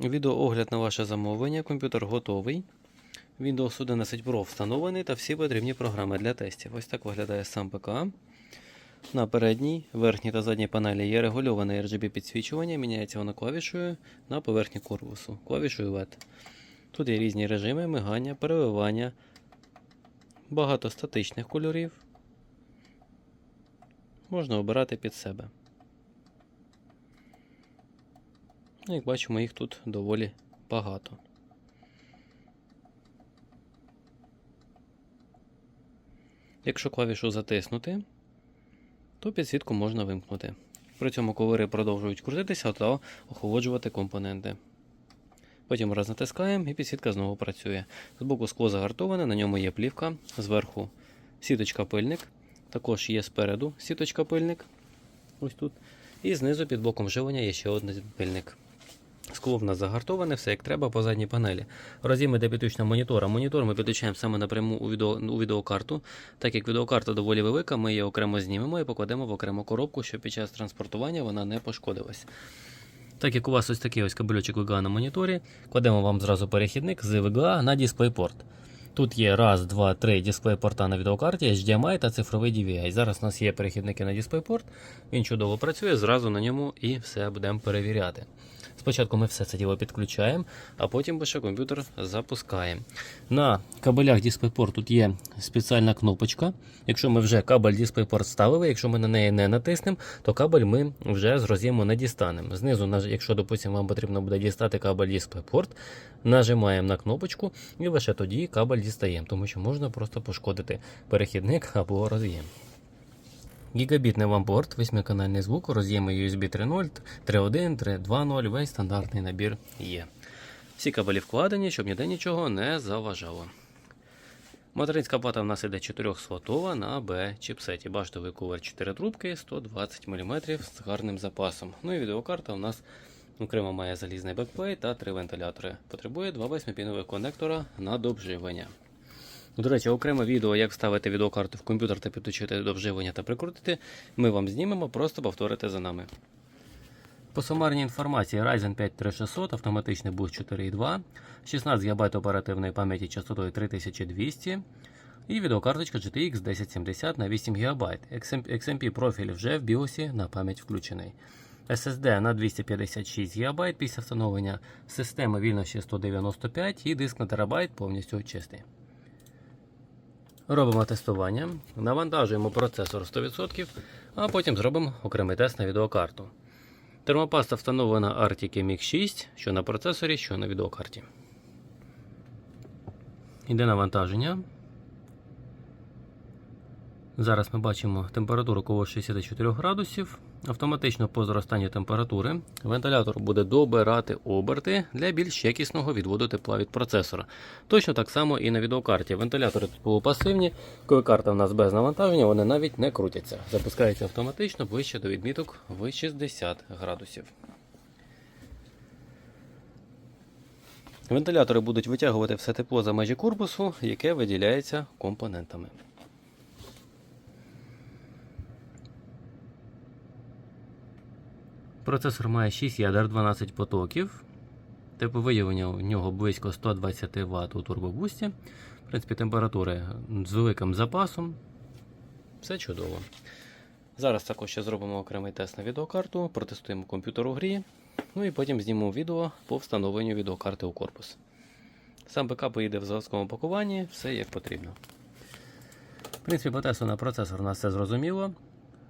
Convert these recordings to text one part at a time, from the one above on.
Відеоогляд на ваше замовлення. Комп'ютер готовий. Windows 11 Pro встановлений та всі потрібні програми для тестів. Ось так виглядає сам ПК. На передній, верхній та задній панелі є регульоване RGB підсвічування, міняється воно клавішою на поверхні корпусу, клавішою LED. Тут є різні режими, мигання, переливання, багато статичних кольорів. Можна обирати під себе. Ну, Як бачимо, їх тут доволі багато. Якщо клавішу затиснути, то підсвітку можна вимкнути. При цьому ковири продовжують крутитися та охолоджувати компоненти. Потім раз натискаємо і підсвітка знову працює. Збоку скло загартоване, на ньому є плівка, зверху сіточка пильник, також є спереду сіточка пильник. Ось тут. І знизу під блоком живлення є ще один пильник. Скло в нас загартоване, все як треба по задній панелі. Роз'єми для підключення монітора. Монітор ми підключаємо саме напряму у, відео, у відеокарту. Так як відеокарта доволі велика, ми її окремо знімемо і покладемо в окрему коробку, щоб під час транспортування вона не пошкодилась. Так як у вас ось такий ось кабельочок VGA на моніторі, кладемо вам зразу перехідник з VGA на DisplayPort. Тут є раз, два, три дисплей-порта на відеокарті, HDMI та цифровий DVI. Зараз у нас є перехідники на DisplayPort, він чудово працює, зразу на ньому і все будемо перевіряти. Спочатку ми все це діло підключаємо, а потім лише комп'ютер запускаємо. На кабелях DisplayPort тут є спеціальна кнопочка. Якщо ми вже кабель DisplayPort ставили, якщо ми на неї не натиснемо, то кабель ми вже з роз'єму не дістанемо. Знизу, якщо, допустимо, вам потрібно буде дістати кабель DisplayPort, нажимаємо на кнопочку і лише тоді кабель дістаємо, тому що можна просто пошкодити перехідник або роз'єм. Гігабітний вам порт, 8-канальний звук, роз'єми USB 3.0, 3.1, 3.2.0, весь стандартний набір є. Всі кабелі вкладені, щоб ніде нічого не заважало. Материнська плата в нас іде 4 слотова на B чіпсеті. Баштовий кувер 4 трубки, 120 мм з гарним запасом. Ну і відеокарта у нас окремо має залізний бекплей та 3 вентилятори. Потребує 2 8-пінових конектора на довживлення. До речі, окреме відео, як вставити відеокарту в комп'ютер та підключити до вживлення та прикрутити, ми вам знімемо, просто повторите за нами. По сумарній інформації Ryzen 5 3600, автоматичний буст 4.2, 16 ГБ оперативної пам'яті частотою 3200 і відеокарточка GTX 1070 на 8 ГБ. XMP профіль вже в BIOS на пам'ять включений. SSD на 256 ГБ після встановлення системи вільно ще 195 і диск на терабайт повністю чистий. Робимо тестування, навантажуємо процесор 100%, а потім зробимо окремий тест на відеокарту. Термопаста встановлена Arctic MX 6, що на процесорі, що на відеокарті. Іде навантаження. Зараз ми бачимо температуру коло 64 градусів. Автоматично по зростанню температури вентилятор буде добирати оберти для більш якісного відводу тепла від процесора. Точно так само і на відеокарті. Вентилятори тут полупасивні, коли карта в нас без навантаження, вони навіть не крутяться. Запускається автоматично ближче до відміток в 60 градусів. Вентилятори будуть витягувати все тепло за межі корпусу, яке виділяється компонентами. Процесор має 6 ядер 12 потоків. Тепловиявлення у нього близько 120 Вт у турбобусті. В принципі, температури з великим запасом. Все чудово. Зараз також ще зробимо окремий тест на відеокарту, протестуємо комп'ютер у грі. Ну і потім знімемо відео по встановленню відеокарти у корпус. Сам ПК поїде в заводському пакуванні, все як потрібно. В принципі, по тесту на процесор у нас все зрозуміло.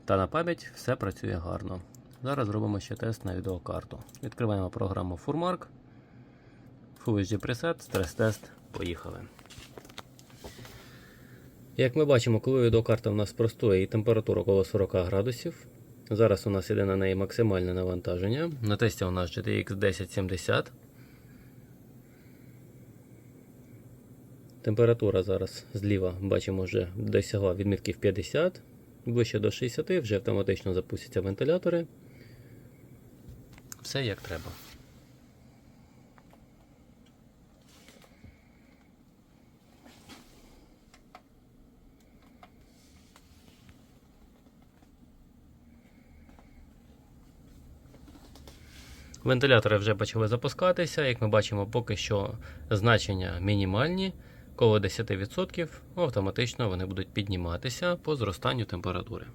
Та на пам'ять все працює гарно. Зараз зробимо ще тест на відеокарту. Відкриваємо програму Furmark. Full Preset, стрес-тест. Поїхали. Як ми бачимо, коли відеокарта у нас простоє і температура около 40 градусів. Зараз у нас іде на неї максимальне навантаження. На тесті у нас GTX 1070. Температура зараз зліва бачимо вже досягла відмітків 50, ближче до 60, вже автоматично запустяться вентилятори. Все як треба. Вентилятори вже почали запускатися. Як ми бачимо, поки що значення мінімальні. Коло 10% автоматично вони будуть підніматися по зростанню температури.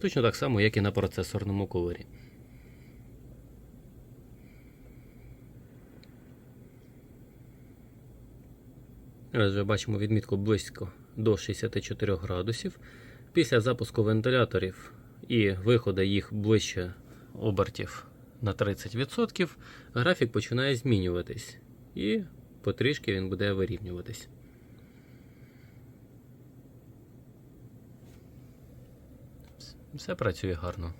Точно так само, як і на процесорному кулері. Ось вже бачимо відмітку близько до 64 градусів. Після запуску вентиляторів і виходу їх ближче обертів на 30%, графік починає змінюватись. І потрішки він буде вирівнюватись. Все працює гарно.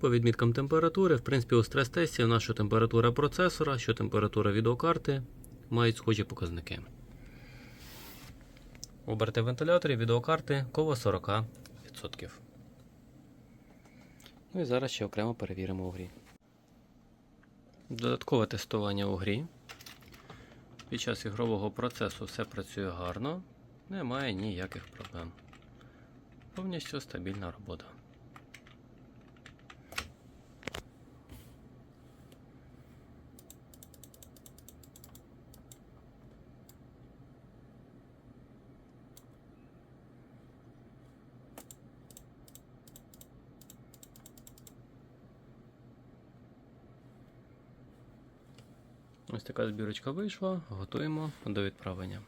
По відміткам температури, в принципі, у стрес-тесті наша температура процесора, що температура відеокарти мають схожі показники. Оберти вентиляторів відеокарти коло 40%. Ну і зараз ще окремо перевіримо у грі. Додаткове тестування у грі. Під час ігрового процесу все працює гарно, немає ніяких проблем. Повністю стабільна робота. Ось така збірочка вийшла, готуємо до відправлення.